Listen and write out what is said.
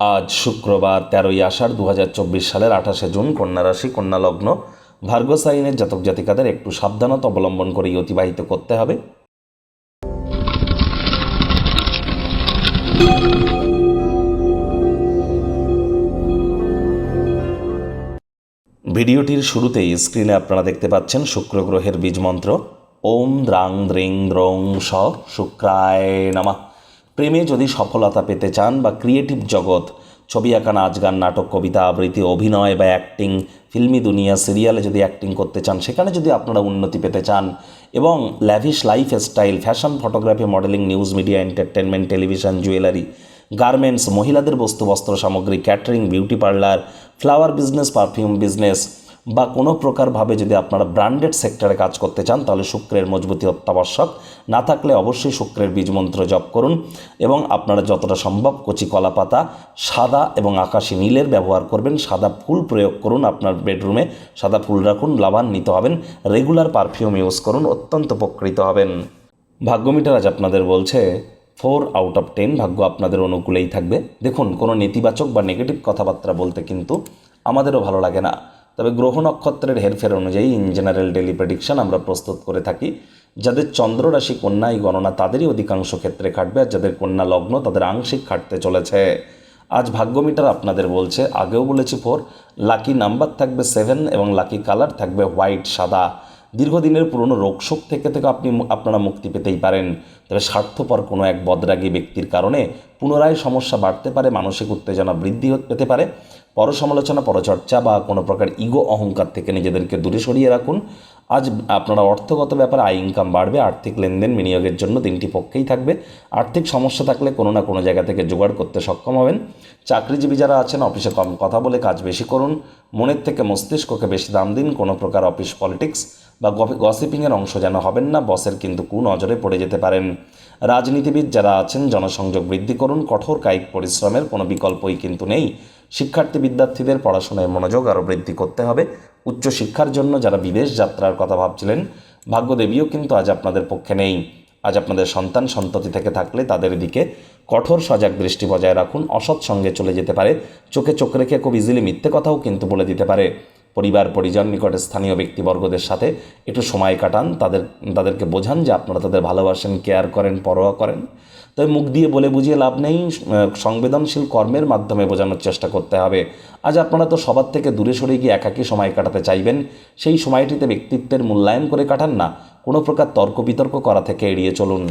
আজ শুক্রবার তেরোই আষাঢ় দু হাজার চব্বিশ সালের আঠাশে জুন কন্যা রাশি, কন্যা লগ্ন। ভার্গস আইনের জাতক জাতিকাদের একটু সাবধানতা অবলম্বন করেই অতিবাহিত করতে হবে। ভিডিওটির শুরুতেই স্ক্রিনে আপনারা দেখতে পাচ্ছেন শুক্র গ্রহের বীজ মন্ত্র। ওম দ্রাং দ্রিং দ্রং স শুক্রায় নামা। প্রেমে যদি সফলতা পেতে চান বা ক্রিয়েটিভ জগৎ, ছবি আঁকা, নাচ গান, নাটক, কবিতা, আবৃত্তি, অভিনয় বা অ্যাক্টিং ফিল্মি দুনিয়া সিরিয়ালে যদি অ্যাক্টিং করতে চান, সেখানে যদি আপনারা উন্নতি পেতে চান এবং lavish life style fashion photography modelling news media entertainment television jewellery garments মহিলাদের বস্তু, বস্ত্র সামগ্রী catering beauty parlour flower business perfume business বা কোনো প্রকারভাবে যদি আপনারা ব্র্যান্ডেড সেক্টরে কাজ করতে চান, তাহলে শুক্রের মজবুতি অত্যাবশ্যক। না থাকলে অবশ্যই শুক্রের বীজ মন্ত্র জপ করুন এবং আপনারা যতটা সম্ভব কচি কলা পাতা সাদা এবং আকাশি নীলের ব্যবহার করবেন। সাদা ফুল প্রয়োগ করুন আপনার বেডরুমে। সাদা ফুল রাখুন, লাভান্বিত হবেন। রেগুলার পারফিউম ইউজ করুন, অত্যন্ত উপকৃত হবেন। ভাগ্যমিটার আজ আপনাদের বলছে, ফোর আউট অফ টেন ভাগ্য আপনাদের অনুকূলেই থাকবে। দেখুন, কোনো নেতিবাচক বা নেগেটিভ কথাবার্তা বলতে কিন্তু আমাদেরও ভালো লাগে না। তবে গ্রহ নক্ষত্রের হেরফের অনুযায়ী ইন জেনারেল ডেলি প্রেডিকশন আমরা প্রস্তুত করে থাকি। যাদের চন্দ্ররাশি কন্যা, এই গণনা তাদেরই অধিকাংশ ক্ষেত্রে খাটবে আর যাদের কন্যা লগ্ন তাদের আংশিক খাটতে চলেছে। আজ ভাগ্যমিটার আপনাদের বলছে, আগেও বলেছি ফোর লাকি নাম্বার থাকবে সেভেন এবং লাকি কালার থাকবে হোয়াইট সাদা। দীর্ঘদিনের পুরনো রোগশোক থেকে থেকে আপনি আপনারা মুক্তি পেতেই পারেন। তবে স্বার্থপর কোনো এক বদরাগী ব্যক্তির কারণে পুনরায় সমস্যা বাড়তে পারে, মানসিক উত্তেজনা বৃদ্ধি পেতে পারে। পরসমালোচনা, পরচর্চা বা কোনো প্রকার ইগো অহংকার থেকে নিজেদেরকে দূরে সরিয়ে রাখুন। আজ আপনারা অর্থগত ব্যাপারে আয় ইনকাম বাড়বে, আর্থিক লেনদেন বিনিয়োগের জন্য তিনটি পক্ষেই থাকবে। আর্থিক সমস্যা থাকলে কোনো না কোনো জায়গা থেকে জোগাড় করতে সক্ষম হবেন। চাকরিজীবী যারা আছেন, অফিসে কম কথা বলে কাজ বেশি করুন। মনের থেকে মস্তিষ্ককে বেশি দাম দিন। কোনো প্রকার অফিস পলিটিক্স বা গসিপিংয়ের অংশ যেন হবেন না, বসের কিন্তু কু নজরে পড়ে যেতে পারেন। রাজনীতিবিদ যারা আছেন, জনসংযোগ বৃদ্ধি করুন, কঠোর কায়িক পরিশ্রমের কোনো বিকল্পই কিন্তু নেই। শিক্ষার্থী বিদ্যার্থীদের পড়াশোনায় মনোযোগ আরও বৃদ্ধি করতে হবে। উচ্চশিক্ষার জন্য যারা বিদেশ যাত্রার কথা ভাবছিলেন, ভাগ্যদেবীও কিন্তু আজ আপনাদের পক্ষে নেই। আজ আপনাদের সন্তান সন্ততি থেকে থাকলে তাদের দিকে কঠোর সজাগ দৃষ্টি বজায় রাখুন। অসৎ সঙ্গে চলে যেতে পারে। চোখে চোখ রেখে খুব ইজিলি মিথ্যে কথাও কিন্তু বলে দিতে পারে। পরিবার, পরিজন, নিকটে স্থানীয় ব্যক্তিবর্গদের সাথে একটু সময় কাটান। তাদের, তাদেরকে বোঝান যে আপনারা তাদের ভালোবাসেন, কেয়ার করেন, পরোয়া করেন। তবে মুখ দিয়ে বলে বুঝিয়ে লাভ নেই। সংবেদনশীল কর্মের মাধ্যমে বোঝানোর চেষ্টা করতে হবে। আজ আপনারা তো সবার থেকে দূরে সরে গিয়ে একাকী সময় কাটাতে চাইবেন। সেই সময়টিতে ব্যক্তিত্বের মূল্যায়ন করে কাটান না। কোনো প্রকার তর্ক বিতর্ক করা থেকে এড়িয়ে চলুন।